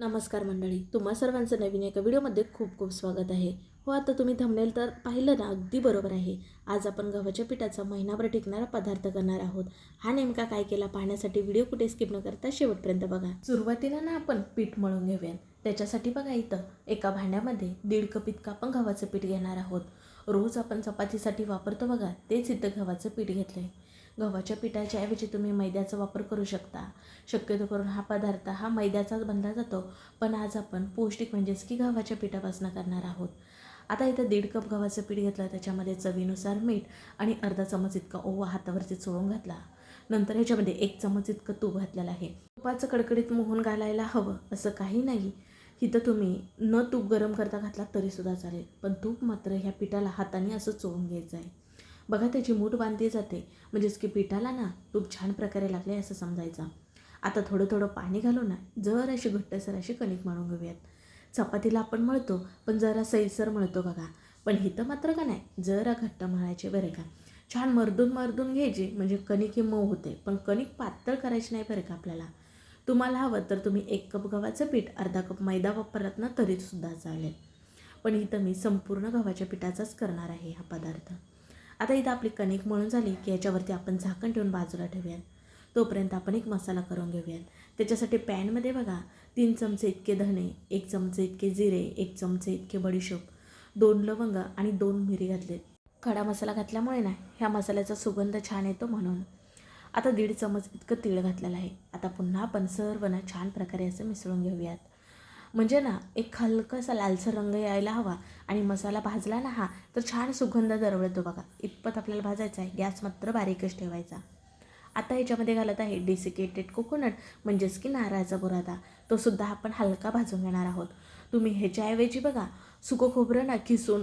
नमस्कार मंडळी तुम्हा सर्वांचं नवीन एका व्हिडिओमध्ये खूप खूप स्वागत आहे. हो आता तुम्ही थंबनेल तर पाहिलं ना अगदी बरोबर आहे. आज आपण गव्हाच्या पिठाचा महिनाभर टिकणारा पदार्थ करणार आहोत. हा नेमका काय केला पाहण्यासाठी व्हिडिओ कुठे स्किप न करता शेवटपर्यंत बघा. सुरुवातीला ना आपण पीठ मळून घेऊया. त्याच्यासाठी बघा इथं एका भांड्यामध्ये दीड कप इतकं आपण गव्हाचं पीठ घेणार आहोत. रोज आपण चपातीसाठी वापरतो बघा तेच इथं गव्हाचं पीठ घेतलं आहे गव्हाच्या पिठाच्या ऐवजी तुम्ही मैद्याचा वापर करू शकता. शक्यतो करून हा पदार्थ हा मैद्याचाच बनला जातो. पण आज आपण पौष्टिक म्हणजेच की गव्हाच्या पिठापासून करणार आहोत. आता इथं दीड कप गव्हाचं पीठ घेतलं त्याच्यामध्ये चवीनुसार मीठ आणि अर्धा चमच इतका ओवा हातावरती चोळून घातला. नंतर ह्याच्यामध्ये एक चमच इतकं तूप घातलेलं आहे. तुपाचं कडकडीत मोहून घालायला हवं असं काही नाही. इथं तुम्ही न तूप गरम करता घातला तरीसुद्धा चालेल. पण तूप मात्र ह्या पिठाला हाताने असं चोळून घ्यायचं आहे. बघा त्याची मूठ बांधली जाते. म्हणजेच की पिठाला ना तूप छान प्रकारे लागले असं समजायचं. आता थोडं थोडं पाणी घालून ना जर अशी घट्टसर अशी कणिक मळून घेऊयात. चपातीला आपण मळतो पण जरा सैसर मळतो बघा. पण हिथं मात्र का नाही जरा घट्ट मळायचे बरं का. छान मर्दून मर्दून घ्यायची म्हणजे कणिक ही मऊ होते पण कणिक पातळ करायची नाही बरं का आपल्याला. तुम्हाला हवं तर तुम्ही एक कप गव्हाचं पीठ अर्धा कप मैदा वापरलात ना तरीसुद्धा चालेल. पण इथं मी संपूर्ण गव्हाच्या पिठाचाच करणार आहे हा पदार्थ. आता इथं आपली कणिक मळून झाली की याच्यावरती आपण झाकण ठेवून बाजूला ठेवूयात. तोपर्यंत आपण एक मसाला करून घेऊयात. त्याच्यासाठी पॅनमध्ये बघा तीन चमचे इतके धणे एक चमचे इतके जिरे एक चमचे इतके बडीशोप दोन लवंग आणि दोन मिरी घातलेत. खडा मसाला घातल्यामुळे ना ह्या मसाल्याचा सुगंध छान येतो म्हणून. आता दीड चमच इतकं तीळ घातलेलं आहे. आता पुन्हा आपण सर्व ना छान प्रकारे असं मिसळून घेऊयात. म्हणजे ना एक हलकासा लालसर रंग यायला हवा आणि मसाला भाजला ना हा तर छान सुगंध दरवळतो बघा. इतपत आपल्याला भाजायचा आहे गॅस मात्र बारीकच ठेवायचा. आता ह्याच्यामध्ये घालत आहे डेसिकेटेड कोकोनट म्हणजेच की नारळाचा बुरादा. तो सुद्धा आपण हलका भाजून घेणार आहोत. तुम्ही ह्याच्याऐवजी बघा सुकं खोबरं ना खिसून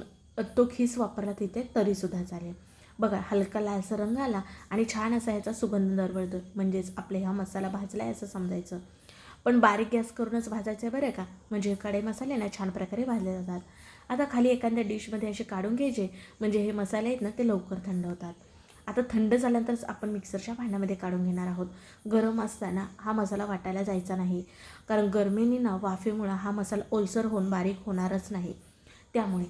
तो खिस वापरला तिथे तरीसुद्धा चालेल. बघा हलका लालसा रंग आला आणि छान असा ह्याचा सुगंध दरवळतो. म्हणजेच आपले हा मसाला भाजला आहे असं समजायचं. पण बारीक गॅस करूनच भाजायचं आहे बरं का? म्हणजे कडे मसाले ना छान प्रकारे भाजले जातात. आता खाली एखाद्या डिशमध्ये असे काढून घ्यायचे. म्हणजे हे मसाले आहेत ना ते लवकर थंड होतात. आता थंड झाल्यानंतरच आपण मिक्सरच्या भांड्यामध्ये काढून घेणार आहोत. गरम असताना हा मसाला वाटायला जायचा नाही. कारण गरमीने ना वाफेमुळं हा मसाला ओलसर होऊन बारीक होणारच नाही. त्यामुळे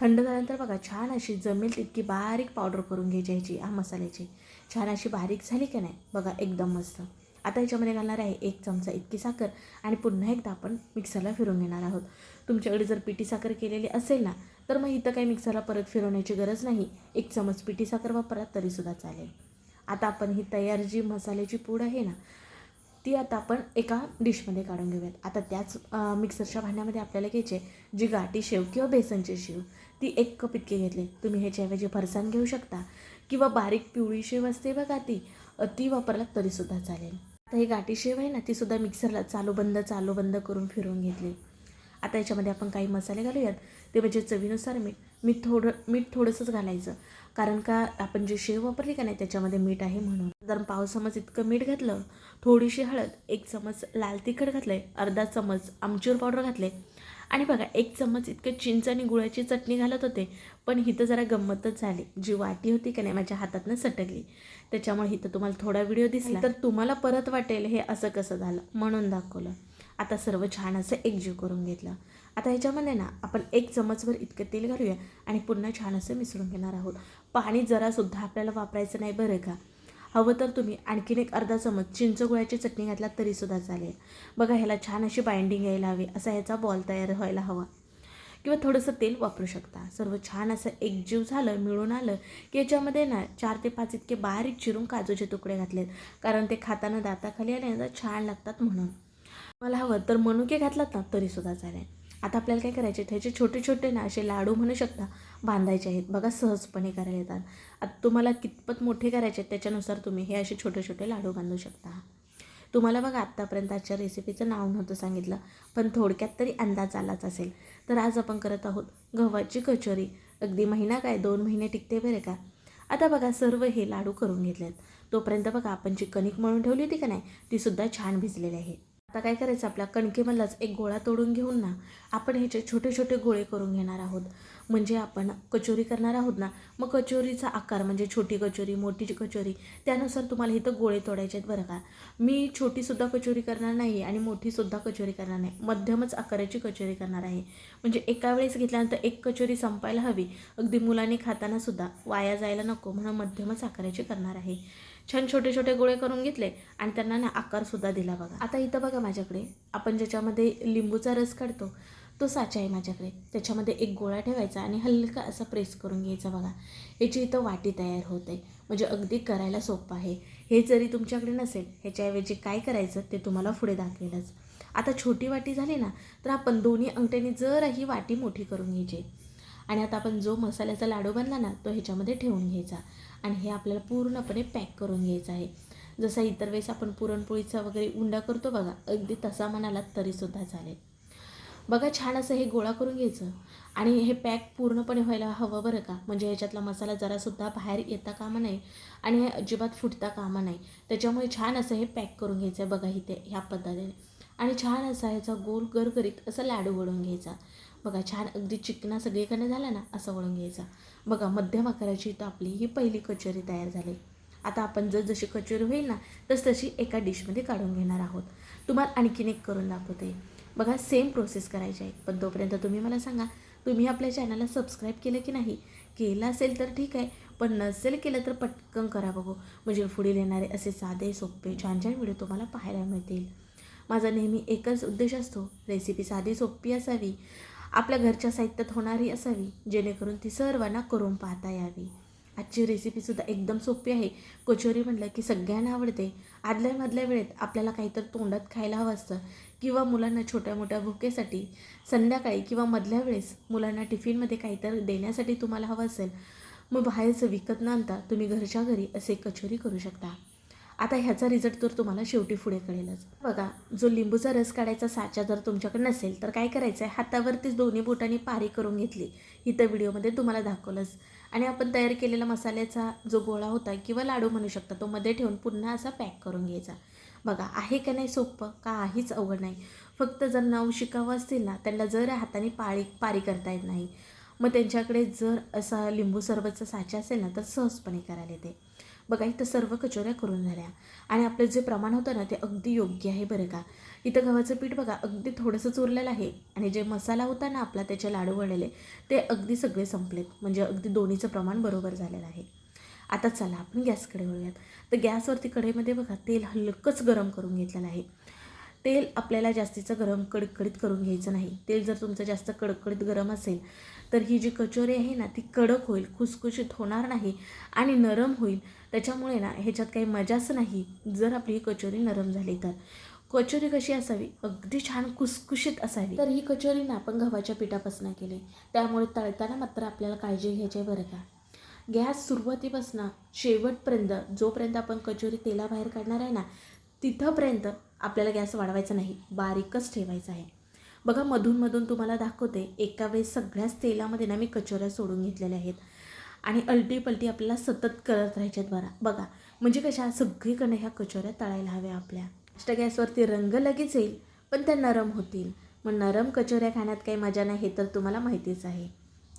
थंड झाल्यानंतर बघा छान अशी जमेल तितकी बारीक पावडर करून घ्यायची ह्याची हा मसाल्याची. छान अशी बारीक झाली की नाही? बघा एकदम मस्त. आता ह्याच्यामध्ये घालणार आहे एक चमचा इतकी साखर आणि पुन्हा एकदा आपण मिक्सरला फिरून घेणार आहोत. तुमच्याकडे जर पिठी साखर केलेली असेल ना तर मग इथं काही मिक्सरला परत फिरवण्याची गरज नाही. एक चमच पिठी साखर वापरा तरीसुद्धा चालेल. आता आपण ही तयार जी मसाल्याची पूड आहे ना ती आता आपण एका डिशमध्ये काढून घेऊयात. आता त्याच मिक्सरच्या भांड्यामध्ये आपल्याला घ्यायचे जी गाठी शेव किंवा बेसनची शेव. ती एक कप इतकी घेतली. तुम्ही ह्याच्याऐवजी फरसाण घेऊ शकता किंवा बारीक पिवळी शेव असते बघा ती ती वापरलात तरीसुद्धा चालेल. तर ही गाठी शेव आहे ना तीसुद्धा मिक्सरला चालू बंद चालू बंद करून फिरवून घेतली. आता याच्यामध्ये आपण काही मसाले घालूयात. ते म्हणजे चवीनुसार मीठ. मीठ थोडं मीठ थोडंसंच घालायचं. कारण का आपण जे शेव वापरली का नाही त्याच्यामध्ये मीठ आहे म्हणून. जर पाव चमच इतकं मीठ घातलं थोडीशी हळद एक चमच लाल तिखट घातलं आहे अर्धा चमच आमचूर पावडर घातले आणि बघा एक चमच इतकं चिंच आणि गुळाची चटणी घालत होते पण हिथं जरा गंमतच झाली. जी वाटी होती का नाही माझ्या हातातनं सटकली. त्याच्यामुळे हिथं तुम्हाला थोडा व्हिडिओ दिसला. तर तुम्हाला परत वाटेल हे असं कसं झालं म्हणून दाखवलं. आता सर्व छान असं एकजीव करून घेतलं. आता ह्याच्यामध्ये ना आपण एक चमचभर इतकं तेल घालूया आणि पुन्हा छान असं मिसळून घेणार आहोत. पाणी जरासुद्धा आपल्याला वापरायचं नाही बरं का. हवं तर तुम्ही आणखीन एक अर्धा चमच चिंच गुळाची चटणी घातला तरीसुद्धा चालेल. बघा ह्याला छान अशी बाइंडिंग यायला हवी असा ह्याचा बॉल तयार व्हायला हवा. किंवा थोडंसं तेल वापरू शकता. सर्व छान असं एकजीव झालं मिळून आलं की याच्यामध्ये ना चार ते पाच इतके बारीक चिरून काजूचे तुकडे घातलेत. कारण ते खाताना दाताखाली आले छान लागतात म्हणून. मला हवं तर मनुके घातलात ना तरीसुद्धा चालेल. आता आपल्याला काय करायचे त्याचे छोटे छोटे ना असे लाडू म्हणू शकता. बांधायचे आहेत. बघा सहजपणे करायला येतात. आता तुम्हाला कितपत मोठे करायचे आहेत त्याच्यानुसार तुम्ही हे असे छोटे छोटे लाडू बांधू शकता. तुम्हाला बघा आत्तापर्यंत आजच्या रेसिपीचं नाव नव्हतं सांगितलं पण थोडक्यात तरी अंदाज आलाच असेल. तर आज आपण करत आहोत गव्हाची कचोरी. अगदी महिना काय दोन महिने टिकते बरे का? आता बघा सर्व हे लाडू करून घेतलेत. तोपर्यंत बघा आपण जी कणिक मळून ठेवली होती का नाही तीसुद्धा छान भिजलेली आहे. आता काय करायचं? आपल्या कणकेमधलाच एक गोळा तोडून घेऊन ना आपण ह्याचे छोटे छोटे गोळे करून घेणार आहोत. म्हणजे आपण कचोरी करणार आहोत ना मग कचोरीचा आकार म्हणजे छोटी कचोरी मोठी कचोरी त्यानुसार तुम्हाला इथं गोळे तोडायचे आहेत बरं का. मी छोटीसुद्धा कचोरी करणार नाही आणि मोठीसुद्धा कचोरी करणार नाही. मध्यमच आकाराची कचोरी करणार आहे. म्हणजे एका वेळेस घेतल्यानंतर एक कचोरी संपायला हवी. अगदी मुलांनी खाताना सुद्धा वाया जायला नको म्हणून मध्यमच आकाराची करणार आहे. छान छोटे छोटे गोळे करून घेतले आणि त्यांना ना आकारसुद्धा दिला बघा. आता इथं बघा माझ्याकडे. आपण ज्याच्यामध्ये लिंबूचा रस काढतो तो साचा आहे माझ्याकडे. त्याच्यामध्ये एक गोळा ठेवायचा आणि हलका असा प्रेस करून घ्यायचा बघा. याची इथं वाटी तयार होते. म्हणजे अगदी करायला सोपं आहे. हे जरी तुमच्याकडे नसेल ह्याच्याऐवजी काय करायचं ते तुम्हाला पुढे दाखवेलच. आता छोटी वाटी झाली ना तर आपण दोन्ही अंगठ्याने जर ही वाटी मोठी करून घ्यायची. आणि आता आपण जो मसाल्याचा लाडू बनला ना तो ह्याच्यामध्ये ठेवून घ्यायचा. आणि हे आपल्याला पूर्णपणे पॅक करून घ्यायचं आहे. जसा इतर वेळेस आपण पुरणपोळीचा वगैरे उंडा करतो बघा अगदी तसा म्हणाला तरीसुद्धा चालेल. बघा छान असं हे गोळा करून घ्यायचं. आणि हे पॅक पूर्णपणे व्हायला हवं बरं का? म्हणजे ह्याच्यातला मसाला जरासुद्धा बाहेर येता कामा नाही आणि हे अजिबात फुटता कामा नाही. त्याच्यामुळे छान असं हे पॅक करून घ्यायचं आहे बघा इथे ह्या पद्धतीने. आणि छान असा ह्याचा गोल गरगरीत असा लाडू वळून घ्यायचा. बघा छान अगदी चिकना सगळीकडे झाला ना असं वळून घ्यायचा. बघा मध्यम आकाराची तर आपली ही पहिली कचोरी तयार झाली. आता आपण जर जशी कचोरी होईल ना तस तशी एका डिशमध्ये काढून घेणार आहोत. तुम्हाला आणखीन एक करून दाखवते. बघा सेम प्रोसेस करायची आहे. पण तोपर्यंत तुम्ही मला सांगा तुम्ही आपल्या चॅनलला सबस्क्राईब केलं की नाही? केलं असेल तर ठीक आहे पण नसेल केलं तर पटकन करा बघू. म्हणजे पुढील येणारे असे साधे सोपे छान छान व्हिडिओ तुम्हाला पाहायला मिळतील. माझा नेहमी एकच उद्देश असतो रेसिपी साधी सोपी असावी. आपल्या घरच्या साहित्यात होणारी असावी जेणेकरून ती सर्वांना करून पाहता यावी. आजची रेसिपीसुद्धा एकदम सोपी आहे. कचोरी म्हटलं की सगळ्यांना आवडते. आदल्या मधल्या वेळेत आपल्याला काहीतरी तोंडात खायला हवं असतं किंवा मुलांना छोट्या मोठ्या भुकेसाठी संध्याकाळी किंवा मधल्या वेळेस मुलांना टिफिनमध्ये काहीतरी देण्यासाठी तुम्हाला हवं असेल मग बाहेरचं विकत न आणता तुम्ही घरच्या घरी असे कचोरी करू शकता. आता ह्याचा रिझल्ट तर तुम्हाला शेवटी पुढे कळेलच. बघा जो लिंबूचा रस काढायचा साचा जर तुमच्याकडे नसेल तर काय करायचं आहे हातावरतीच दोन्ही बोटांनी पारी करून घेतली. इथं व्हिडिओमध्ये तुम्हाला दाखवलंच. आणि आपण तयार केलेला मसाल्याचा जो गोळा होता किंवा लाडू म्हणू शकता तो मध्ये ठेवून पुन्हा असा पॅक करून घ्यायचा. बघा आहे का नाही सोपं? काहीच अवघड नाही. फक्त जर नाव शिकावं असतील ना त्यांना जर हाताने पाळी पारी करता येत नाही मग त्यांच्याकडे जर असा लिंबू सरबतचा साचा असेल ना तर सहजपणे करायला येते. बघा इथं सर्व कचोऱ्या करून झाल्या. आणि आपलं जे प्रमाण होतं ना ते अगदी योग्य आहे बरं का. इथं गव्हाचं पीठ बघा अगदी थोडंसं चुरलेलं आहे. आणि जे मसाला होता ना आपला त्याचे लाडू वळलेले ते अगदी सगळे संपलेत. म्हणजे अगदी दोन्हीचं प्रमाण बरोबर झालेलं आहे. आता चला आपण गॅसकडे वळूयात. तर गॅसवरती कढईमध्ये बघा तेल हलकंच गरम करून घेतलेलं आहे. तेल आपल्याला जास्तीचं गरम कडकडीत करून घ्यायचं नाही. तेल जर तुमचं जास्त कडकडीत गरम असेल तर ही जी कचोरी आहे ना ती कडक होईल खुसखुशीत होणार नाही आणि नरम होईल. त्याच्यामुळे ना ह्याच्यात काही मजाच नाही जर आपली ही कचोरी नरम झाली तर. कचोरी कशी असावी? अगदी छान कुसकुशीत असावी. तर ही कचोरी ना आपण गव्हाच्या पिठापासून केली. त्यामुळे तळताना मात्र आपल्याला काळजी घ्यायची आहे बरं का. गॅस सुरुवातीपासून शेवटपर्यंत जोपर्यंत आपण कचोरी तेलाबाहेर काढणार आहे ना तिथंपर्यंत आपल्याला गॅस वाढवायचा नाही बारीकच ठेवायचा आहे. बघा मधून मधून तुम्हाला दाखवते एका वेळेस सगळ्याच तेलामध्ये ना मी कचोऱ्या सोडून घेतलेल्या आहेत. आणि अलटी पलटी आपल्याला सतत करत राहायच्यात बरा बघा म्हणजे कशा सगळीकडे ह्या कचोऱ्या तळायला हव्या आपल्या. फास्ट गॅसवरती रंग लगेच येईल पण त्या नरम होतील. मग नरम कचोऱ्या खाण्यात काही मजा नाही हे तर तुम्हाला माहितीच आहे.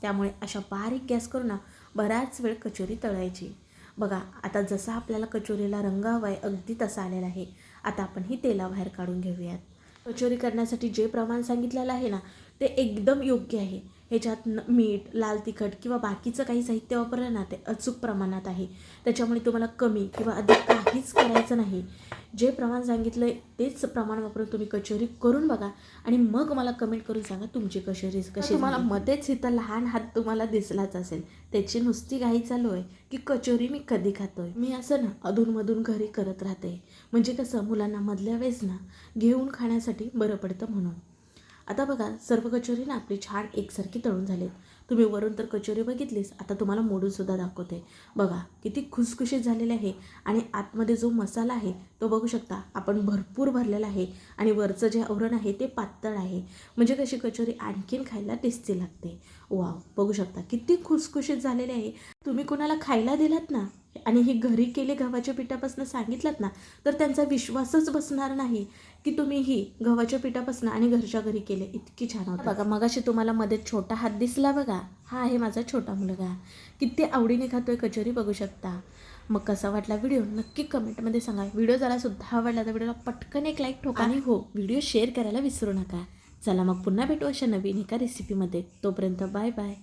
त्यामुळे अशा बारीक गॅस करून ना बराच वेळ कचोरी तळायची. बघा आता जसा आपल्याला कचोरीला रंग हवा आहे अगदी तसा आलेला आहे आता आपण ही तेलाबाहेर काढून घेऊयात. कचोरी करण्यासाठी जे प्रमाण सांगितलेलं आहे ना ते एकदम योग्य आहे. ह्याच्यात न मीठ लाल तिखट किंवा बाकीचं काही साहित्य वापरलं ना ते अचूक प्रमाणात आहे. त्याच्यामुळे तुम्हाला कमी किंवा अधिक काहीच करायचं नाही. जे प्रमाण सांगितलं आहे तेच प्रमाण वापरून तुम्ही कचोरी करून बघा आणि मग मला कमेंट करून सांगा तुमची कचोरी कशी तुम्हाला मध्येच इथं लहान हात तुम्हाला दिसलाच असेल. त्याची नुसती घाई चालू आहे की कचोरी मी कधी खातोय? मी असं ना अधूनमधून घरी करत राहते. म्हणजे कसं मुलांना मधल्या वेळेस ना घेऊन खाण्यासाठी बरं पडतं म्हणून. आता बघा सर्व कचोरी ना आपली छान एकसारखी तळून झालीत. तुम्ही वरून तर कचोरी बघितलीस आता तुम्हाला मोडूनसुद्धा दाखवते. बघा किती खुसखुशीत झालेले आहे आणि आतमध्ये जो मसाला आहे तो बघू शकता आपण भरपूर भरलेला आहे आणि वरचं जे आवरण आहे ते पातळ आहे. म्हणजे कशी कचोरी आणखीन खायला टेस्टी लागते. वाव बघू शकता किती खुसखुशीत झालेले आहे. तुम्ही कोणाला खायला दिलात ना आणि ही घरी केले गव्हाच्या पिठापासून सांगितलं ना तर त्यांचा विश्वासच बसणार नाही की तुम्ही ही गव्हाच्या पिठापासून आणि घरच्या घरी केले. इतकी छान होतं. बघा मगाशी तुम्हाला मध्ये छोटा हात दिसला बघा. हा आहे माझा छोटा मुलगा. किती आवडीने खातोय कचोरी बघू शकता. मग कसा वाटला व्हिडिओ? नक्की कमेंटमध्ये सांगा. व्हिडिओ जरा सुद्धा आवडला तर व्हिडिओला पटकन एक लाईक ठोका आणि हो व्हिडिओ शेअर करायला विसरू नका. चला मग पुन्हा भेटू अशा नवीन एका रेसिपीमध्ये तोपर्यंत बाय बाय